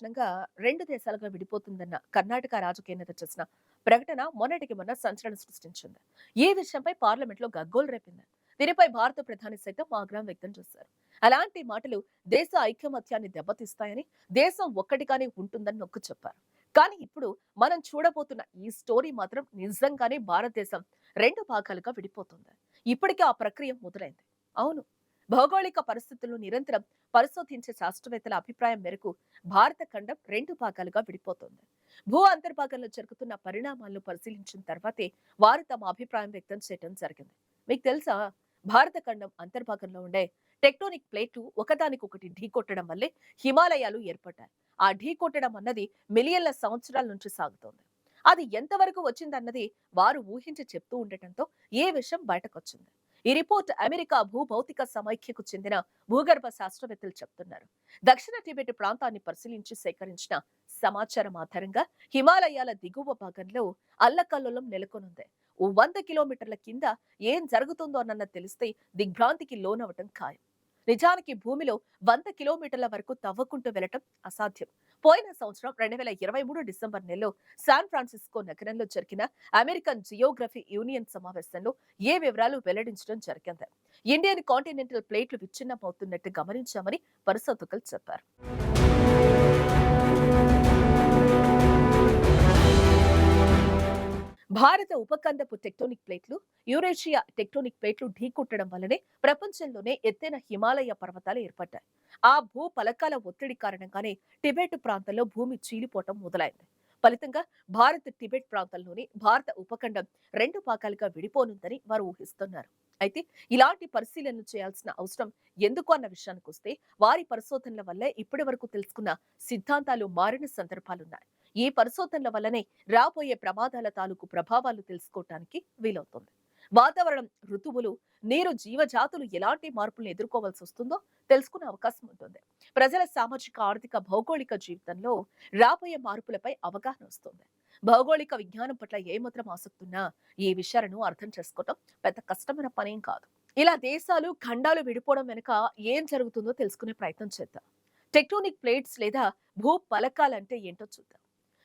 ఉత్తరం రెండు దేశాలుగా విడిపోతుందన్న కర్ణాటక రాజకీయ నేత చేసిన ప్రకటన మొన్నటికి మొన్న సంచలనం సృష్టించింది. ఈ విషయంపై పార్లమెంట్లో గగ్గోలు రేపింది? దీనిపై భారత ప్రధాని సైతం ఆగ్రహం వ్యక్తం చేశారు. అలాంటి మాటలు దేశ ఐక్యమత్యాన్ని దెబ్బతీస్తాయని దేశం ఒక్కటిగానే ఉంటుందని నొక్కు చెప్పారు. కానీ ఇప్పుడు మనం చూడబోతున్న ఈ స్టోరీ మాత్రం నిజంగానే భారతదేశం రెండు భాగాలుగా విడిపోతుంది. ఇప్పటికే ఆ ప్రక్రియ మొదలైంది. అవును. భౌగోళిక పరిస్థితులను నిరంతరం పరిశోధించే శాస్త్రవేత్తల అభిప్రాయం మేరకు భారత ఖండం రెండు భాగాలుగా విడిపోతోంది. భూ అంతర్భాగంలో జరుగుతున్న పరిణామాలను పరిశీలించిన తర్వాతే వారు తమ అభిప్రాయం వ్యక్తం చేయడం జరిగింది. మీకు తెలుసా? భారత ఖండం అంతర్భాగంలో ఉండే టెక్టోనిక్ ప్లేట్లు ఒకదానికొకటి ఢీకొట్టడం వల్లే హిమాలయాలు ఏర్పడ్డాయి. ఆ ఢీకొట్టడం అన్నది మిలియన్ల సంవత్సరాల నుంచి సాగుతోంది. అది ఎంతవరకు వచ్చిందన్నది వారు ఊహించి చెప్తూ ఉండటంతో ఏ విషయం బయటకొచ్చింది? ఈ రిపోర్ట్ అమెరికా భూభౌతిక సమైక్యకు చెందిన భూగర్భ శాస్త్రవేత్తలు చెప్తున్నారు. దక్షిణ టిబెట్ ప్రాంతాన్ని పరిశీలించి సేకరించిన సమాచారం ఆధారంగా హిమాలయాల దిగువ భాగంలో అల్లకల్లోలం నెలకొనుంది. వంద కిలోమీటర్ల కింద ఏం జరుగుతుందో అన్న తెలిస్తే దిగ్భ్రాంతికి లోనవటం ఖాయం. నిజానికి భూమిలో వంద కిలోమీటర్ల వరకు తవ్వకుంటూ వెళ్ళటం అసాధ్యం. పోయిన సంవత్సరం రెండు వేల ఇరవై మూడు డిసెంబర్ నెలలో శాన్ ఫ్రాన్సిస్కో నగరంలో జరిగిన అమెరికన్ జియోగ్రఫీ యూనియన్ సమావేశంలో ఏ వివరాలు వెల్లడించడం జరిగింది. ఇండియన్ కాంటినెంటల్ ప్లేట్లు విచ్ఛిన్నమవుతున్నట్టు గమనించామని పరిశోధకులు చెప్పారు. భారత ఉపఖండపు టెక్టోనిక్ ప్లేట్లు యూరేషియా టెక్టోనిక్ ప్లేట్లు ఢీకొట్టడం వల్లనే ప్రపంచంలోనే ఎత్తైన హిమాలయ పర్వతాలు ఏర్పడ్డాయి. ఆ భూ పలకాల ఒత్తిడి కారణంగానే టిబెట్ ప్రాంతంలో భూమి చీలిపోవటం మొదలైంది. ఫలితంగా భారత్ టిబెట్ ప్రాంతంలోని భారత ఉపఖండం రెండు భాగాలుగా విడిపోనుందని వారు ఊహిస్తున్నారు. అయితే ఇలాంటి పరిశీలనలు చేయాల్సిన అవసరం ఎందుకు అన్న విషయానికి వస్తే వారి పరిశోధనల వల్లే ఇప్పటి వరకు తెలుసుకున్న సిద్ధాంతాలు మారిన సందర్భాలున్నాయి. ఈ పరిశోధనల వల్లనే రాబోయే ప్రమాదాల తాలూకు ప్రభావాలు తెలుసుకోవటానికి వీలవుతుంది. వాతావరణం ఋతువులు నీరు జీవజాతులు ఎలాంటి మార్పులను ఎదుర్కోవాల్సి వస్తుందో తెలుసుకునే అవకాశం ఉంటుంది. ప్రజల సామాజిక ఆర్థిక భౌగోళిక జీవితంలో రాబోయే మార్పులపై అవగాహన వస్తుంది. భౌగోళిక విజ్ఞానం పట్ల ఏమాత్రం ఆసక్తి ఉన్నా ఈ విషయాలను అర్థం చేసుకోవటం పెద్ద కష్టమైన పనేం కాదు. ఇలా దేశాలు ఖండాలు విడిపోవడం వెనుక ఏం జరుగుతుందో తెలుసుకునే ప్రయత్నం చేద్దాం. టెక్టోనిక్ ప్లేట్స్ లేదా భూ పలకాలంటే ఏంటో చూద్దాం.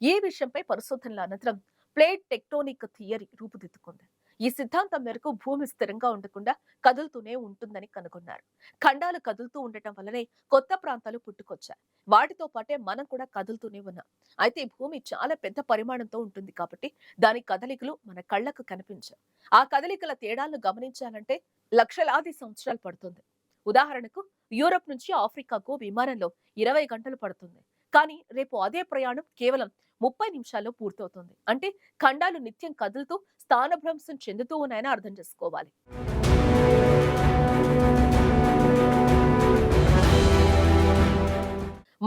ఈ విషయంపై పరిశోధనల అనంతరం ప్లేట్ టెక్టోనిక్ థియరీ రూపుదిద్దుకుంది. ఈ సిద్ధాంతం మేరకు భూమి స్థిరంగా ఉండకుండా కదులుతూనే ఉంటుందని కనుగొన్నారు. ఖండాలు కదులుతూ ఉండటం వల్లనే కొత్త ప్రాంతాలు పుట్టుకొచ్చాయి. వాటితో పాటే మనం కూడా కదులుతూనే ఉన్నాం. అయితే భూమి చాలా పెద్ద పరిమాణంతో ఉంటుంది కాబట్టి దాని కదలికలు మన కళ్ళకు కనిపించాయి ఆ కదలికల తేడాలను గమనించాలంటే లక్షలాది సంవత్సరాలు పడుతుంది. ఉదాహరణకు యూరప్ నుంచి ఆఫ్రికాకు విమానంలో ఇరవై గంటలు పడుతుంది. కానీ రేపు అదే ప్రయాణం కేవలం ముప్పై నిమిషాల్లో పూర్తవుతుంది. అంటే ఖండాలు నిత్యం కదులుతూ స్థానభ్రంశం చెందుతూ ఉన్నాయని అర్థం చేసుకోవాలి.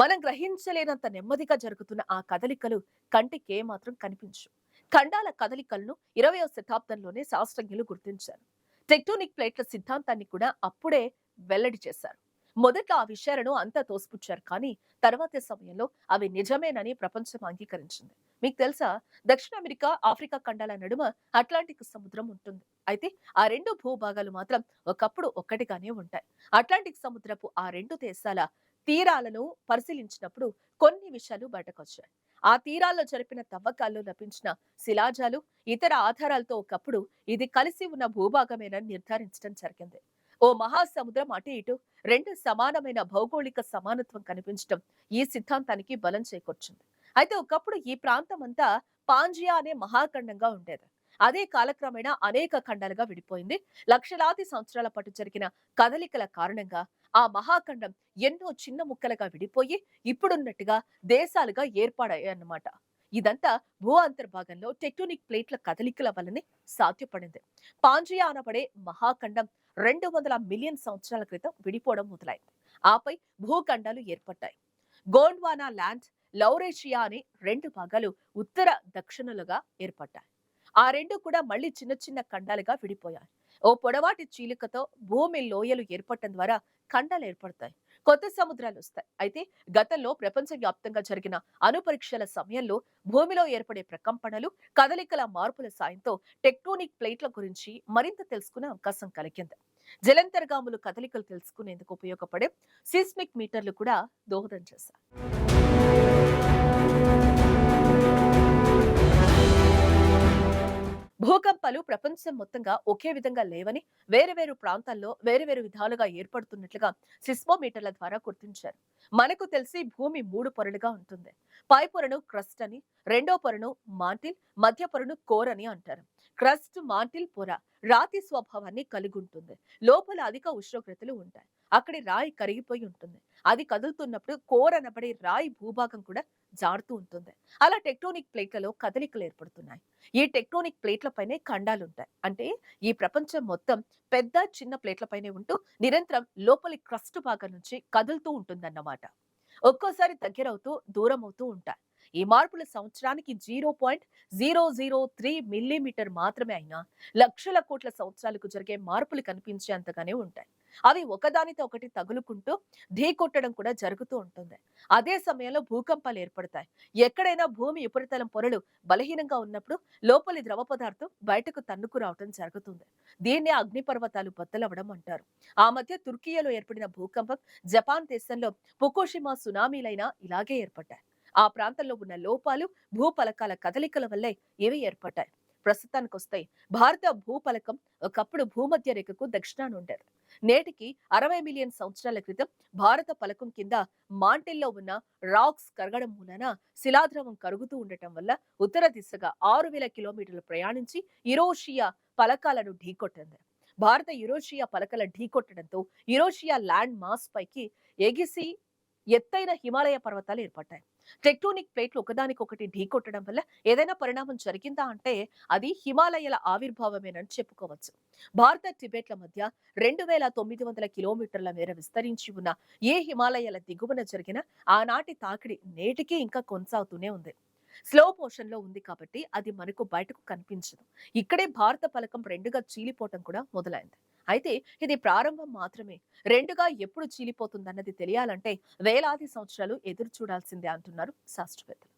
మనం గ్రహించలేనంత నెమ్మదిగా జరుగుతున్న ఆ కదలికలు కంటికి ఏమాత్రం కనిపించు ఖండాల కదలికలను ఇరవయో శతాబ్దంలోనే శాస్త్రజ్ఞులు గుర్తించారు. టెక్టోనిక్ ప్లేట్ల సిద్ధాంతాన్ని కూడా అప్పుడే వెల్లడి చేశారు. మొదట ఆ విషయాలను అంతా తోసిపుచ్చారు. కానీ తర్వాతి సమయంలో అవి నిజమేనని ప్రపంచం అంగీకరించింది. మీకు తెలుసా? దక్షిణ అమెరికా ఆఫ్రికా ఖండాల నడుమ అట్లాంటిక్ సముద్రం ఉంటుంది. అయితే ఆ రెండు భూభాగాలు మాత్రం ఒకప్పుడు ఒక్కటిగానే ఉంటాయి. అట్లాంటిక్ సముద్రపు ఆ రెండు దేశాల తీరాలను పరిశీలించినప్పుడు కొన్ని విషయాలు బయటకొచ్చాయి. ఆ తీరాల్లో జరిపిన తవ్వకాల్లో లభించిన శిలాజాలు ఇతర ఆధారాలతో ఒకప్పుడు ఇది కలిసి ఉన్న భూభాగమేనని నిర్ధారించడం జరిగింది. ఓ మహాసముద్రం అటు ఇటు రెండు సమానమైన భౌగోళిక సమానత్వం కనిపించడం ఈ సిద్ధాంతానికి బలం చేకూర్చింది. అయితే ఒకప్పుడు ఈ ప్రాంతం అంతా పాంజియా అనే మహాఖండంగా ఉండేది. అదే కాలక్రమేణా అనేక ఖండాలుగా విడిపోయింది. లక్షలాది సంవత్సరాల పాటు జరిగిన కదలికల కారణంగా ఆ మహాఖండం ఎన్నో చిన్న ముక్కలుగా విడిపోయి ఇప్పుడున్నట్టుగా దేశాలుగా ఏర్పడాయి అన్నమాట ఇదంతా భూ అంతర్భాగంలో టెక్టోనిక్ ప్లేట్ల కదలికల వల్లనే సాధ్యపడింది. పాంజియా అనబడే మహాఖండం రెండు వందల మిలియన్ సంవత్సరాల క్రితం విడిపోవడం మొదలైంది. ఆపై భూఖండాలు ఏర్పడ్డాయి. గోండ్వానా ల్యాండ్ లౌరేషియా అనే రెండు భాగాలు ఉత్తర దక్షిణలుగా ఏర్పడ్డాయి. ఆ రెండు కూడా మళ్ళీ చిన్న చిన్న ఖండాలుగా విడిపోయాయి. ఓ పొడవాటి చీలికతో భూమి లోయలు ఏర్పడటం ద్వారా ఖండాలు ఏర్పడతాయి. కొత్త సముద్రాలు వస్తాయి అయితే గతంలో ప్రపంచవ్యాప్తంగా జరిగిన అణుపరీక్షల సమయంలో భూమిలో ఏర్పడే ప్రకంపనలు కదలికల మార్పుల సాయంతో టెక్టోనిక్ ప్లేట్ల గురించి మరింత తెలుసుకునే అవకాశం కలిగింది. జలంతర్గాములు కదలికలు తెలుసుకునేందుకు ఉపయోగపడే సిస్మిక్ మీటర్లు కూడా దోహదం చేశాయి. భూకంపాలు ప్రపంచం మొత్తంగా ఒకే విధంగా లేవని వేరు వేరు ప్రాంతాల్లో వేరు వేరు విధాలుగా ఏర్పడుతున్నట్లుగా సిస్మోమీటర్ల ద్వారా గుర్తించారు. మనకు తెలిసి భూమి మూడు పొరలుగా ఉంటుంది. పై పొరను క్రస్ట్ అని రెండో పొరను మాంటిల్ మధ్య పొరను కోర్ అని అంటారు. క్రస్ట్ మాంటిల్ పొర రాతి స్వభావాన్ని కలిగి ఉంటుంది. లోపల అధిక ఉష్ణోగ్రతలు ఉంటాయి. అక్కడి రాయి కరిగిపోయి ఉంటుంది. అది కదులుతున్నప్పుడు కోర్ అనబడే రాయి భూభాగం కూడా జారుతూ ఉంటుంది. అలా టెక్టోనిక్ ప్లేట్లలో కదలికలు ఏర్పడుతున్నాయి. ఈ టెక్టోనిక్ ప్లేట్లపైనే ఖండాలు ఉంటాయి. అంటే ఈ ప్రపంచం మొత్తం పెద్ద చిన్న ప్లేట్లపైనే ఉంటూ నిరంతరం లోపలి క్రస్ట్ భాగం నుంచి కదులుతూ ఉంటుందన్నమాట. ఒక్కోసారి దగ్గరవుతూ దూరం అవుతూ ఉంటాయి. ఈ మార్పులు సంవత్సరానికి zero point zero zero three millimetre మాత్రమే అయినా లక్షల కోట్ల సంవత్సరాలకు జరిగే మార్పులు కనిపించేంతగానే ఉంటాయి. అవి ఒకదానితో ఒకటి తగులుకుంటూ ఢీకొట్టడం కూడా జరుగుతూ ఉంటుంది. అదే సమయంలో భూకంపాలు ఏర్పడతాయి. ఎక్కడైనా భూమి ఉపరితలం పొరలు బలహీనంగా ఉన్నప్పుడు లోపలి ద్రవ పదార్థం బయటకు తన్నుకు రావటం జరుగుతుంది. దీన్నే అగ్నిపర్వతాలు బద్దలవడం అంటారు. ఆ మధ్య తుర్కియలో ఏర్పడిన భూకంపం జపాన్ దేశంలో పుకోషిమా సునామీలైనా ఇలాగే ఏర్పడ్డాయి. ఆ ప్రాంతంలో ఉన్న లోపాలు భూపలకాల కదలికల వల్లే ఇవి ఏర్పడ్డాయి. ప్రస్తుతానికి వస్తాయి భారత భూపలకం ఒకప్పుడు భూమధ్య రేఖకు దక్షిణాన ఉండేది నేటికి అరవై మిలియన్ సంవత్సరాల క్రితం భారత పలకం కింద మాంటెల్లో ఉన్న రాక్స్ కరగడం మూలన శిలాద్రవం కరుగుతూ ఉండటం వల్ల ఉత్తర దిశగా ఆరు వేల కిలోమీటర్లు ప్రయాణించి ఇరోషియా పలకాలను ఢీకొట్టింది. భారత యురోషియా పలకల ఢీకొట్టడంతో యురోషియా ల్యాండ్ మాస్ పైకి ఎగిసి ఎత్తైన హిమాలయ పర్వతాలు ఏర్పడ్డాయి. టెక్టోనిక్ ప్లేట్లు ఒకదానికొకటి ఢీకొట్టడం వల్ల ఏదైనా పరిణామం జరిగిందా అంటే అది హిమాలయాల ఆవిర్భావమేనని చెప్పుకోవచ్చు. భారత టిబెట్ల మధ్య రెండు వేల తొమ్మిది వందల కిలోమీటర్ల మేర విస్తరించి ఉన్న ఏ హిమాలయాల దిగువన జరిగిన ఆనాటి తాకిడి నేటికి ఇంకా కొనసాగుతూనే ఉంది. స్లో మోషన్లో ఉంది కాబట్టి అది మనకు బయటకు కనిపించదు. ఇక్కడే భారత పలకం రెండుగా చీలిపోవటం కూడా మొదలైంది. అయితే ఇది ప్రారంభం మాత్రమే. రెండుగా ఎప్పుడు చీలిపోతుందన్నది తెలియాలంటే వేలాది సంవత్సరాలు ఎదురు చూడాల్సిందే అంటున్నారు శాస్త్రవేత్తలు.